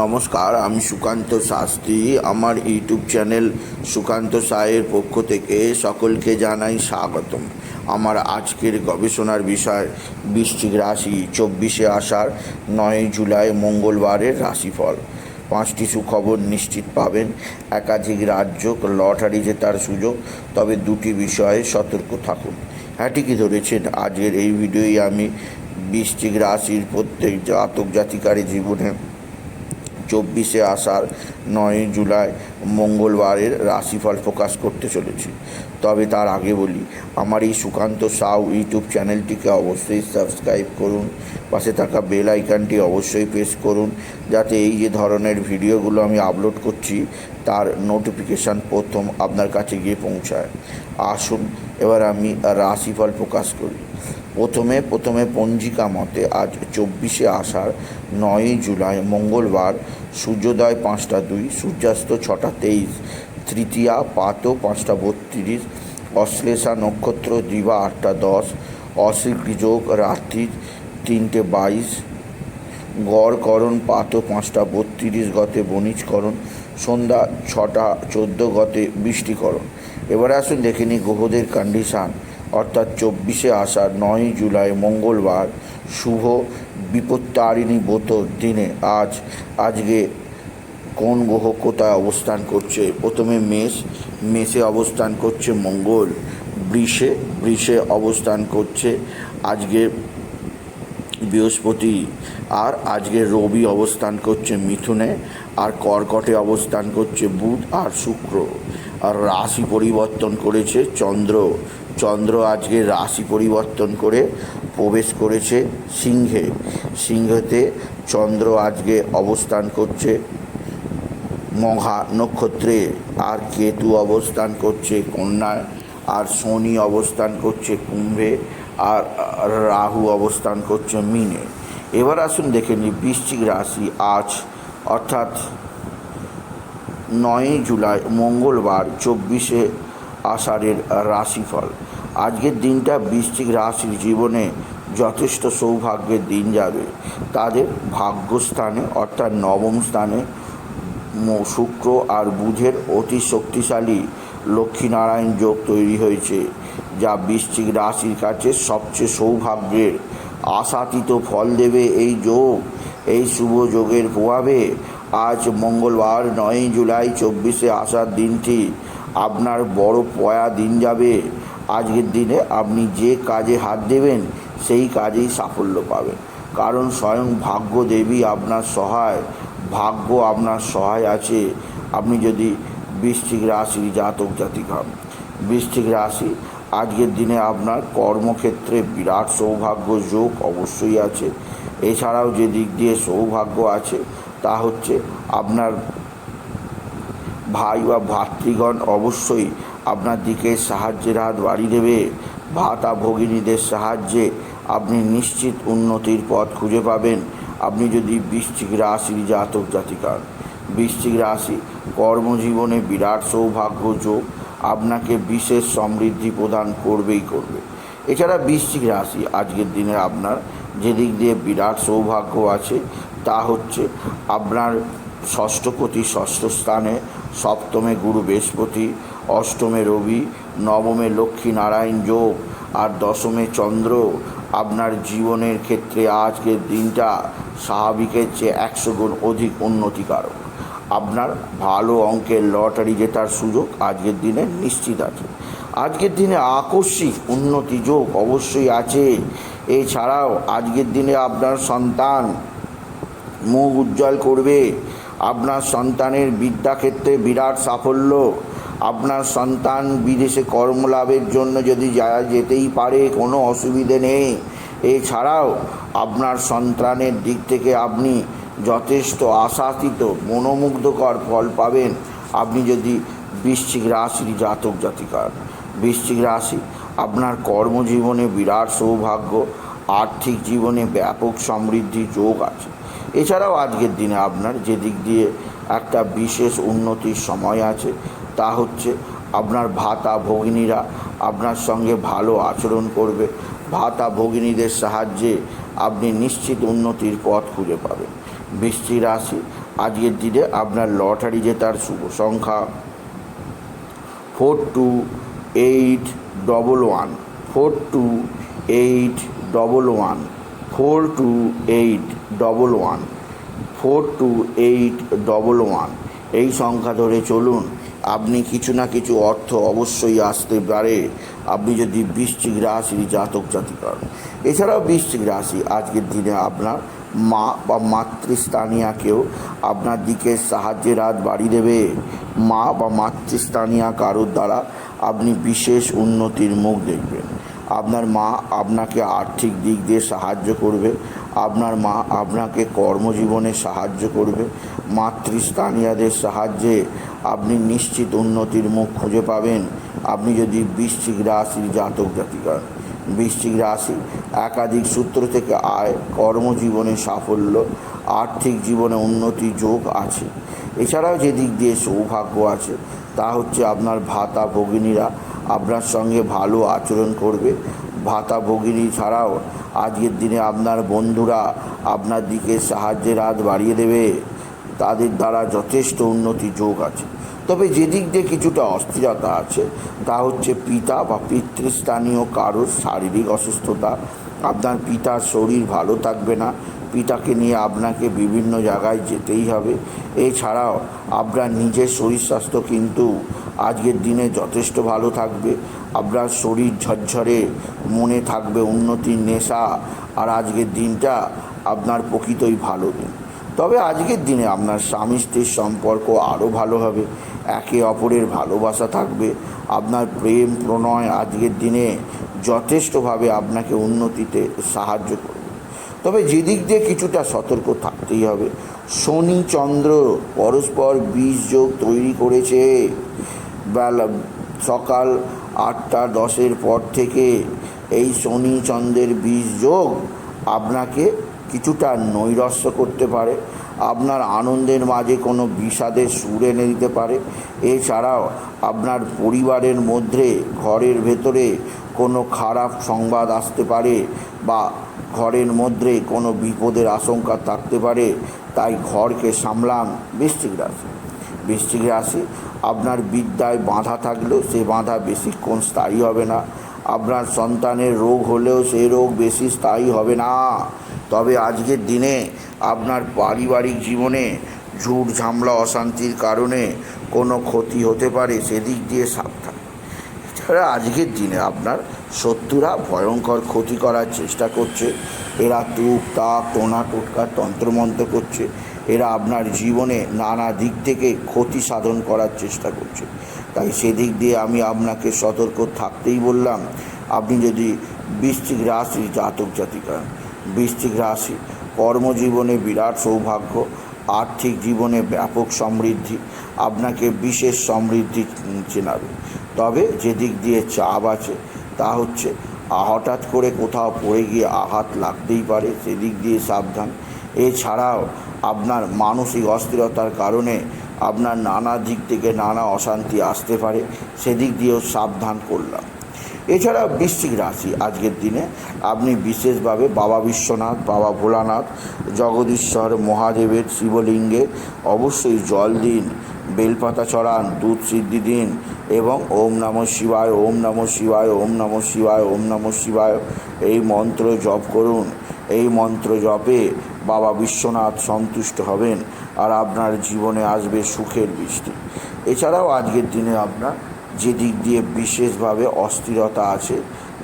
নমস্কার, আমি সুকান্ত শাস্ত্রী। আমার ইউটিউব চ্যানেল সুকান্ত সায়ের পক্ষ থেকে সকলকে জানাই স্বাগতম। আমার আজকের গবেষণার বিষয়, বৃশ্চিক রাশি, চব্বিশে আষাঢ়, নয় জুলাই, মঙ্গলবারের রাশিফল। পাঁচটি সুখবর নিশ্চিত পাবেন। একাধিক রাজ্য লটারি জেতার সুযোগ, তবে দুটি বিষয়ে সতর্ক থাকুন। হ্যাঁ ঠিকই ধরেছেন? আজকের এই ভিডিওই আমি বৃশ্চিক রাশির প্রত্যেক জাতক জাতিকারী জীবনে চব্বিশে আষাঢ় নয় জুলাই মঙ্গলবারের রাশিফল প্রকাশ করতে চলেছি। তবে তার আগে বলি, আমার এই সুকান্ত সাউ ইউটিউব চ্যানেলটিকে অবশ্যই সাবস্ক্রাইব করুন, পাশে থাকা বেল আইকনটি অবশ্যই প্রেস করুন, যাতে এই যে ধরনের ভিডিওগুলো আমি আপলোড করছি, তার নোটিফিকেশান প্রথম আপনার কাছে গিয়ে পৌঁছায়। আসুন, এবার আমি রাশিফল প্রকাশ করি। প্রথমে প্রথমে পঞ্জিকা মতে আজ চব্বিশে আষাঢ় নয়ই জুলাই মঙ্গলবার সূর্যোদয় পাঁচটা দুই, সূর্যাস্ত ছটা তেইশ, তৃতীয়া পাত পাঁচটা বত্রিশ, অশ্লেষা নক্ষত্র দিবা আটটা দশ, অশ্বিক যোগ রাত্রি তিনটে বাইশ গড়করণ পাত পাঁচটা বত্রিশ, গতে বণিজকরণ সন্ধ্যা ছটা চোদ্দ, গতে বৃষ্টিকরণ এবারে আসুন দেখে নিই গ্রহদের কন্ডিশান অর্থাৎ চব্বিশে আষাঢ় নয় জুলাই মঙ্গলবার শুভ বিপত্তারিণী বোতর দিনে আজ, আজকে কোন গ্রহ কোথায় অবস্থান করছে? প্রথমে মেষ, মেষে অবস্থান করছে মঙ্গল, বৃষে বৃষে অবস্থান করছে আজকে বৃহস্পতি, আর আজকে রবি অবস্থান করছে মিথুনে, আর কর্কটে অবস্থান করছে বুধ আর শুক্র। আর রাশি পরিবর্তন করেছে চন্দ্র। চন্দ্র আজকে রাশি পরিবর্তন করে প্রবেশ করেছে সিংহে। সিংহতে চন্দ্র আজকে অবস্থান করছে মঘা নক্ষত্রে। আর কেতু অবস্থান করছে কন্যায়। আর শনি অবস্থান করছে কুম্ভে। আর রাহু অবস্থান করছে মিনে। এবার আসুন দেখে নিই বৃশ্চিক রাশি আজ, অর্থাৎ নয়ই জুলাই, মঙ্গলবার, চব্বিশে আষাঢ়ের রাশিফল। আজকের দিনটা বৃশ্চিক রাশির জীবনে যথেষ্ট সৌভাগ্যের দিন যাবে। তাদের ভাগ্যস্থানে, অর্থাৎ নবম স্থানে শুক্র আর বুধের অতি শক্তিশালী লক্ষ্মীনারায়ণ যোগ তৈরি হয়েছে, যা বৃশ্চিক রাশির কাছে সবচেয়ে সৌভাগ্যের আশাতীত ফল দেবে এই যোগ। এই শুভ যোগের প্রভাবে আজ মঙ্গলবার নয়ই জুলাই চব্বিশে আসার দিনটি আপনার বড় পয়া দিন যাবে। আজকের দিনে আপনি যে কাজে হাত দেবেন, সেই কাজেই সাফল্য পাবেন। কারণ স্বয়ং ভাগ্য দেবী আপনার সহায়, ভাগ্য আপনার সহায় আছে। আপনি যদি বৃশ্চিক রাশির জাতক জাতিক হন বৃশ্চিক রাশি, আজকের দিনে আপনার কর্মক্ষেত্রে বিরাট সৌভাগ্য যোগ অবশ্যই আছে। এছাড়াও যে দিক দিয়ে সৌভাগ্য আছে, তা হচ্ছে আপনার ভাই বা ভাতৃগণ অবশ্যই আপনার দিকে সাহায্যের হাত বাড়িয়ে দেবে। ভাতা ভগিনীদের সাহায্যে আপনি নিশ্চিত উন্নতির পথ খুঁজে পাবেন। আপনি যদি বৃশ্চিক রাশির জাতক জাতিকার, বৃশ্চিক রাশি কর্মজীবনে বিরাট সৌভাগ্য যোগ আপনাকে বিশেষ সমৃদ্ধি প্রদান করবেই করবে। এছাড়া বৃশ্চিক রাশি আজকের দিনে আপনার যেদিক দিয়ে বিরাট সৌভাগ্য আছে তা হচ্ছে আপনার ষষ্ঠপতি ষষ্ঠ স্থানে সপ্তমে গুরু বৃহস্পতি, অষ্টমে রবি, নবমে লক্ষ্মী নারায়ণ যোগ আর দশমে চন্দ্র। আপনার জীবনের ক্ষেত্রে আজকের দিনটা স্বাভাবিকের চেয়ে একশো গুণ অধিক উন্নতিকারক। আপনার ভালো অঙ্কের লটারি জেতার সুযোগ আজকের দিনে নিশ্চিত আছে। আজকের দিনে আকস্মিক উন্নতি যোগ অবশ্যই আছে। এছাড়াও আজকের দিনে আপনার সন্তান মুখ উজ্জ্বল করবে। আপনার সন্তানের বিদ্যাক্ষেত্রে বিরাট সাফল্য। আপনার সন্তান বিদেশে কর্মলাভের জন্য যদি যারা যেতেই পারে, কোনো অসুবিধে নেই। এছাড়াও আপনার সন্তানের দিক থেকে আপনি যথেষ্ট আশাতীত, মনোমুগ্ধকর ফল পাবেন। আপনি যদি বৃশ্চিক রাশির জাতক জাতিকার, বৃশ্চিক রাশি, আপনার কর্মজীবনে বিরাট সৌভাগ্য, আর্থিক জীবনে ব্যাপক সমৃদ্ধি যোগ আছে। এছাড়াও আজকের দিনে আপনার যে দিক দিয়ে একটা বিশেষ উন্নতির সময় আছে, তা হচ্ছে আপনার ভাতা ভগিনীরা আপনার সঙ্গে ভালো আচরণ করবে। ভাতা ভগিনীদের সাহায্যে আপনি নিশ্চিত উন্নতির পথ খুঁজে পাবেন। বৃষ্টি রাশি, আজকের দিনে আপনার লটারি জেতার শুভ সংখ্যা। Four two eight double one, four two eight double one. Four two eight double one, four two eight double one. এই সংখ্যা ধরে চলুন, আপনি কিছু না কিছু অর্থ অবশ্যই আসতে পারে। আপনি যদি বৃশ্চিক রাশির জাতক, জাতিকার। এছাড়াও বৃশ্চিক রাশি, আজকের দিনে আপনার মা বা মাতৃস্থানীয়াকেও আপনার দিকে সাহায্যের হাত বাড়িয়ে দেবে। মা বা মাতৃস্থানীয়া কারোর দ্বারা আপনি বিশেষ উন্নতির মুখ দেখবেন। আপনার মা আপনাকে আর্থিক দিক দিয়ে সাহায্য করবে। আপনার মা আপনাকে কর্মজীবনে সাহায্য করবে। মাতৃস্থানীয়দের সাহায্যে আপনি নিশ্চিত উন্নতির মুখ খুঁজে পাবেন। আপনি যদি বৃশ্চিক রাশির জাতক জাতিকার বৃশ্চিক রাশি একাধিক সূত্র থেকে আয়, কর্মজীবনে সাফল্য, আর্থিক জীবনে উন্নতি যোগ আছে। এছাড়াও যে দিক দিয়ে সৌভাগ্য আছে, তা হচ্ছে আপনার ভাতা ভগিনীরা আপনার সঙ্গে ভালো আচরণ করবে। ভাতা ভগিনী ছাড়াও আজকের দিনে আপনার বন্ধুরা আপনার দিকে সাহায্যের হাত বাড়িয়ে দেবে। তাদের দ্বারা যথেষ্ট উন্নতি যোগ আছে। তবে যেদিক দিয়ে কিছুটা অস্থিরতা আছে, তা হচ্ছে পিতা বা পিতৃস্থানীয় কারোর শারীরিক অসুস্থতা। আপনার পিতার শরীর ভালো থাকবে না। পিতাকে নিয়ে আপনাকে বিভিন্ন জায়গায় যেতেই হবে। এছাড়াও আপনার নিজের শরীর স্বাস্থ্য কিন্তু আজকের দিনে যথেষ্ট ভালো থাকবে। আপনার শরীর ঝরঝরে, মনে থাকবে উন্নতির নেশা, আর আজকের দিনটা আপনার প্রকৃতই ভালো দিন। তবে আজকের দিনে আপনার স্বামী স্ত্রীর সম্পর্ক আরও ভালো হবে, একে অপরের ভালোবাসা থাকবে, আপনার প্রেম, প্রণয় আজকের দিনে যথেষ্টভাবে আপনাকে উন্নতিতে সাহায্য করবে। তবে যেদিক দিয়ে কিছুটা সতর্ক থাকতেই হবে। শনি চন্দ্র পরস্পর বীজ যোগ তৈরি করেছে। বেলা সকাল আটটা দশের পর থেকে এই শনি চন্দ্রের বীজ যোগ আপনাকে কিছুটা নৈরস্য করতে পারে। আপনার আনন্দের মাঝে কোনো বিষাদের সুর এনে দিতে পারে। এছাড়াও আপনার পরিবারের মধ্যে ঘরের ভেতরে কোনো খারাপ সংবাদ আসতে পারে বা ঘরের মধ্যে কোনো বিপদের আশঙ্কা থাকতে পারে, তাই ঘরকে সামলান বৃশ্চিক রাশি। বৃশ্চিক আসে, আপনার বিদ্যায় বাঁধা থাকলেও সে বাঁধা বেশিক্ষণ স্থায়ী হবে না। আপনার সন্তানের রোগ হলেও সেই রোগ বেশি স্থায়ী হবে না। তবে আজকের দিনে আপনার পারিবারিক জীবনে ঝুট ঝামলা অশান্তির কারণে কোনো ক্ষতি হতে পারে, সেদিক দিয়ে সাবধান। এছাড়া আজকের দিনে আপনার শত্রুরা ভয়ঙ্কর ক্ষতি করার চেষ্টা করছে। এরা তুপ তাক টোনা টোটকা তন্ত্রমন্ত্র করছে। এরা আপনার জীবনে নানা দিক থেকে ক্ষতি সাধন করার চেষ্টা করছে। তাই সেদিক দিয়ে আমি আপনাকে সতর্ক থাকতেই বললাম, আপনি যদি বৃশ্চিক রাশি জাতক জাতিকা, বৃশ্চিক রাশি, কর্মজীবনে বিরাট সৌভাগ্য, আর্থিক জীবনে ব্যাপক সমৃদ্ধি, আপনাকে বিশেষ সমৃদ্ধি চেনাবে। তবে যেদিক দিয়ে চাপ আছে, তা হচ্ছে, হঠাৎ করে কোথাও পড়ে গিয়ে আঘাত লাগতেই পারে, সেদিক দিয়ে সাবধান। এছাড়াও আপনার মানসিক অস্থিরতার কারণে আপনার নানা দিক থেকে নানা অশান্তি আসতে পারে, সেদিক দিয়েও সাবধান করলাম। এছাড়া বৃশ্চিক রাশি আজকের দিনে আপনি বিশেষভাবে বাবা বিশ্বনাথ, বাবা ভোলানাথ, জগদীশ্বর, মহাদেবের শিবলিঙ্গে অবশ্যই জল দিন, বেলপাতা চড়ান দুধ সিদ্ধি দিন এবং ওম নম শিবায়, ওম নম শিবায়, ওম নম শিবায়, ওম নম শিবায় এই মন্ত্র জপ করুন। এই মন্ত্র জপে বাবা বিশ্বনাথ সন্তুষ্ট হবেন আর আপনার জীবনে আসবে সুখের বৃষ্টি। এছাড়াও আজকের দিনে আপনার যে দিক দিয়ে বিশেষভাবে অস্থিরতা আছে,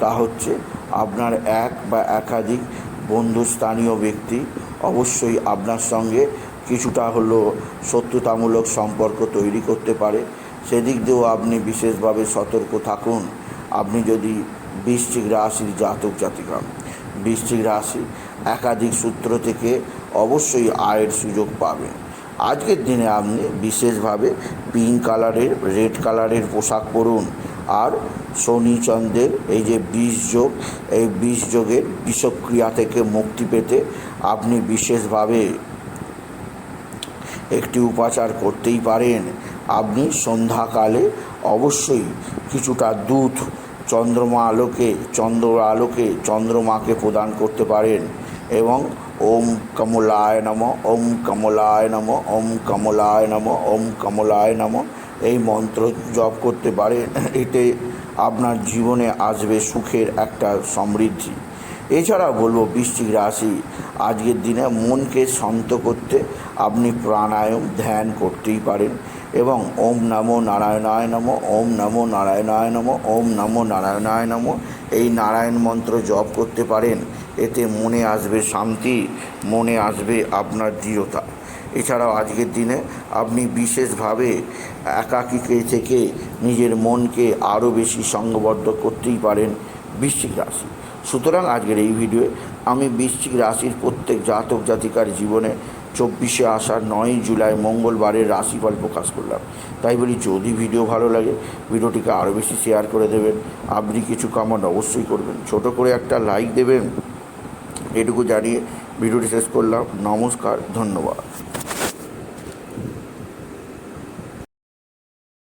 তা হচ্ছে আপনার এক বা একাধিক বন্ধুস্থানীয় ব্যক্তি অবশ্যই আপনার সঙ্গে কিছুটা হলো শত্রুতামূলক সম্পর্ক তৈরি করতে পারে। সেদিক দিয়েও আপনি বিশেষভাবে সতর্ক থাকুন। আপনি যদি বৃশ্চিক রাশির জাতক জাতিকা, বৃশ্চিক রাশি একাধিক সূত্র থেকে অবশ্যই আয়ের সুযোগ পাবেন আজকের দিনে আপনি বিশেষভাবে পিঙ্ক কালারের রেড কালারের পোশাক পরুন। আর শনিচন্দ্রের এই যে বিষ যোগ, এই বিষ যোগের বিষক্রিয়া থেকে মুক্তি পেতে আপনি বিশেষভাবে একটি উপাচার করতেই পারেন। আপনি সন্ধ্যাকালে অবশ্যই কিছুটা দুধ চন্দ্রমা আলোকে, চন্দ্র আলোকে চন্দ্রমাকে প্রদান করতে পারেন। এবং ওম কমলায় নম, ওম কমলায় নম, ওম কমলায় নম, ওম কমলায় নম। এই মন্ত্র জপ করতে পারে, এতে আপনার জীবনে আসবে সুখের একটা সমৃদ্ধি। এছাড়াও বলব, বৃশ্চিক রাশি, আজকের দিনে মনকে শান্ত করতে আপনি প্রাণায়াম ধ্যান করতেই পারেন এবং ওম নমো নারায়ণায় নম, ওম নমো নারায়ণায় নম, ওম নমো নারায়ণায় নম। এই নারায়ণ মন্ত্র জপ করতে পারেন। এতে মনে আসবে শান্তি, মনে আসবে আপনার দৃঢ়তা। এছাড়াও আজকের দিনে আপনি বিশেষভাবে একাকীকে থেকে নিজের মনকে আরও বেশি সঙ্গবদ্ধ করতেই পারেন বৃশ্চিক রাশি। সুতরাং আজকের এই ভিডিওয়ে আমি বৃশ্চিক রাশির প্রত্যেক জাতক জাতিকার জীবনে চব্বিশে আষাঢ় নয়ই জুলাই মঙ্গলবারের রাশিফল প্রকাশ করলাম। তাই বলি, যদি ভিডিও ভালো লাগে, ভিডিওটিকে আরও বেশি শেয়ার করে দেবেন। আপনি কিছু কমেন্ট অবশ্যই করবেন। ছোট করে একটা লাইক দেবেন। এটুকু জানিয়ে ভিডিওটি শেষ করলাম। নমস্কার ধন্যবাদ।